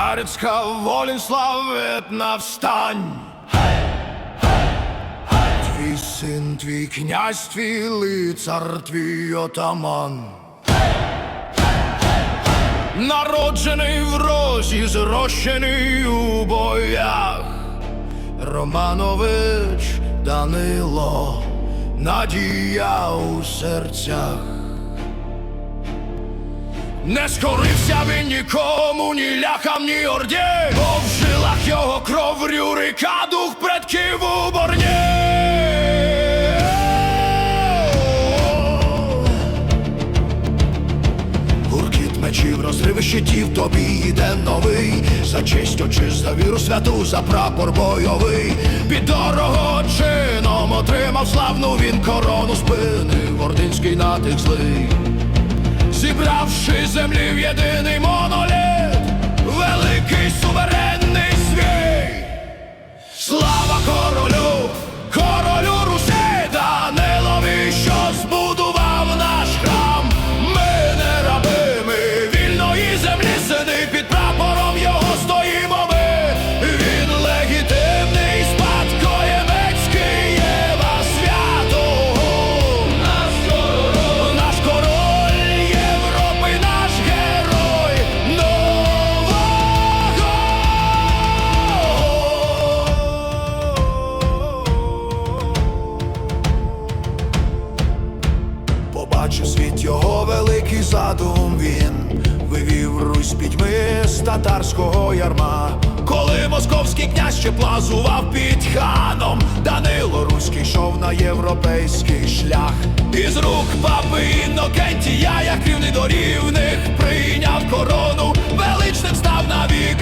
царська волін славить навстань. Твій син, твій князь, твій лицар, твій отаман. Народжений в розі, зрощений у боях. Романович Данило, надія у серцях. Не скорився він нікому, ні ляхам, ні орді, бо в жилах його кров рюрика, дух предків у борні. Гуркіт мечів, розриви щитів, тобі йде новий. За честь очист, за віру святу, за прапор бойовий. Під дорогочином отримав славну він корону спини Ординський натих злий Зібравши землі в єдиний моноліт Великий суверенний свій Слава королю, ще плазував під ханом, Данило Руський йшов на європейський шлях. Із рук папи Інокентія, як рівний до рівних, прийняв корону, величним став навік.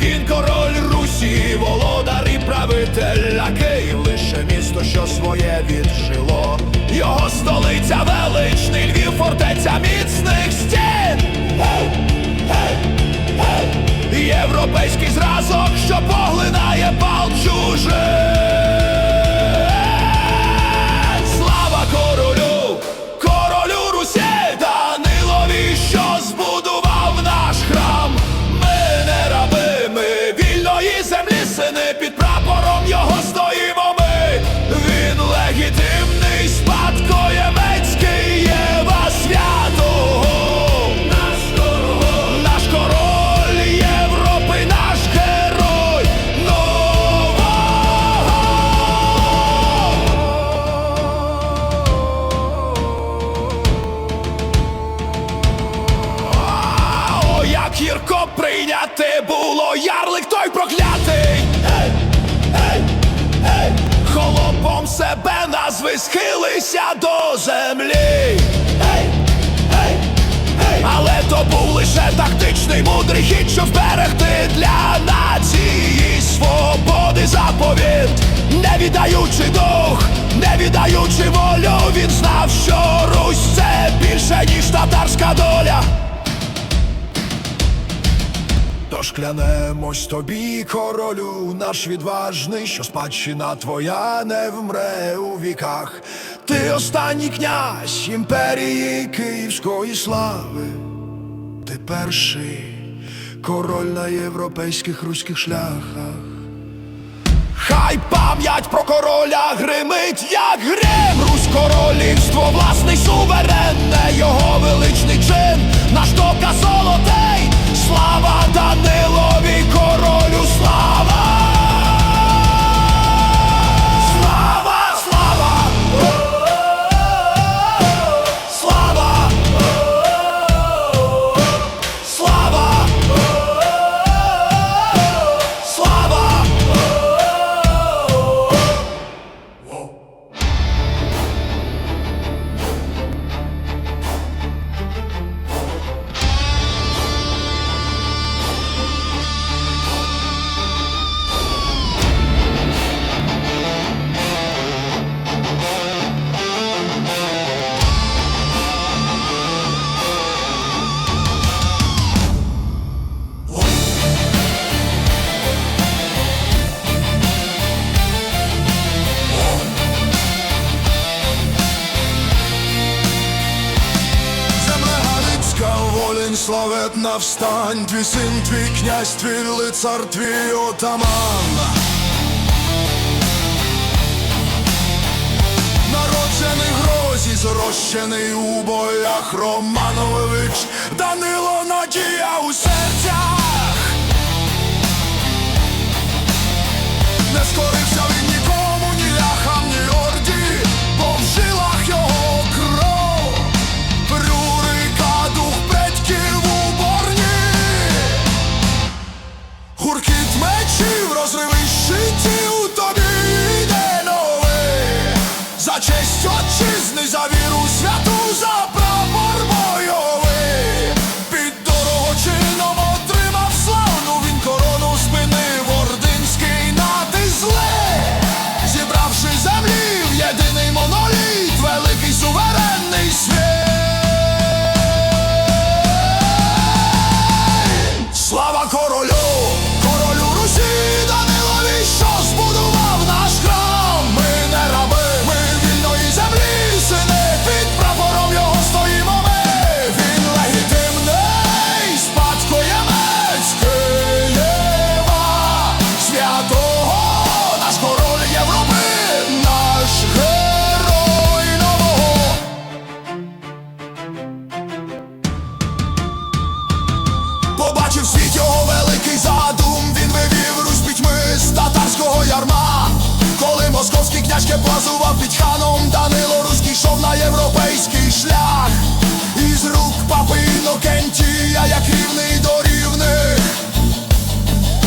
Він король Русі, володар і правитель, а Київ лише місто, що своє віджило. Його столиця величний Львів, фортеця міцних стін. Європейський зразок, що поглинає бал чужих. Ярлик проклятий. Гей, гей, гей. Холопом себе назви схилися до землі. Гей, гей, гей. Але то був лише тактичний мудрий хід, щоб зберегти для нації свободи заповіт, не віддаючи дух, не віддаючи волю, він знав, що Русь це більше, ніж татарська доля. Тож клянемось тобі, королю, наш відважний, що спадщина твоя не вмре у віках. Ти останній князь імперії Київської слави. Ти перший король на європейських руських шляхах. Хай пам'ять про короля гримить, як грим Русь королівство, власний суверенне, його величний чин, славетна встань, твій син, твій князь, твій лицар, твій отаман. Народжений грозі, зрощений у боях Романович, Данило надія у серцях. Не скорився плазував під ханом, Данило Руський йшов на європейський шлях. Із рук папи Інокентія, як рівний до рівних,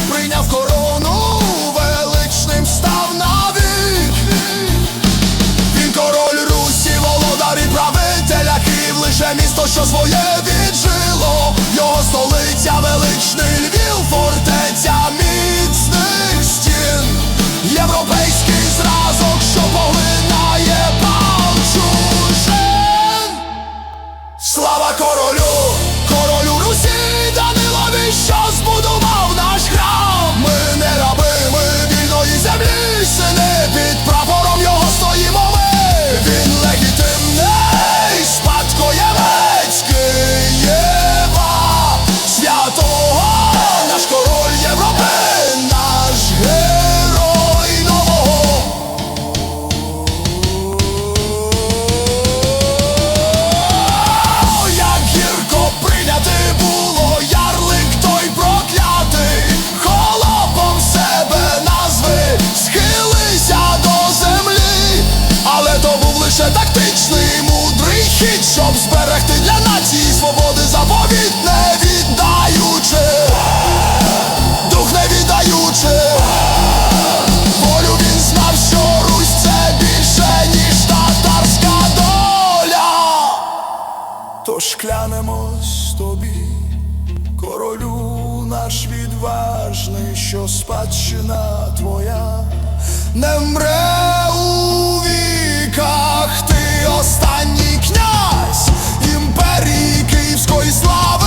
прийняв корону, величним став навік. Він король Русі, володар і правитель, Київ лише місто, що своє віджило. Його столиця величний Львів, хід, щоб зберегти для нації свободи заповіт, не віддаючи, дух не віддаючи. Волю він знав, що Русь це більше, ніж татарська доля. Тож клянемось тобі, королю наш відважний, що спадщина твоя не мре у віках, ти останній слави.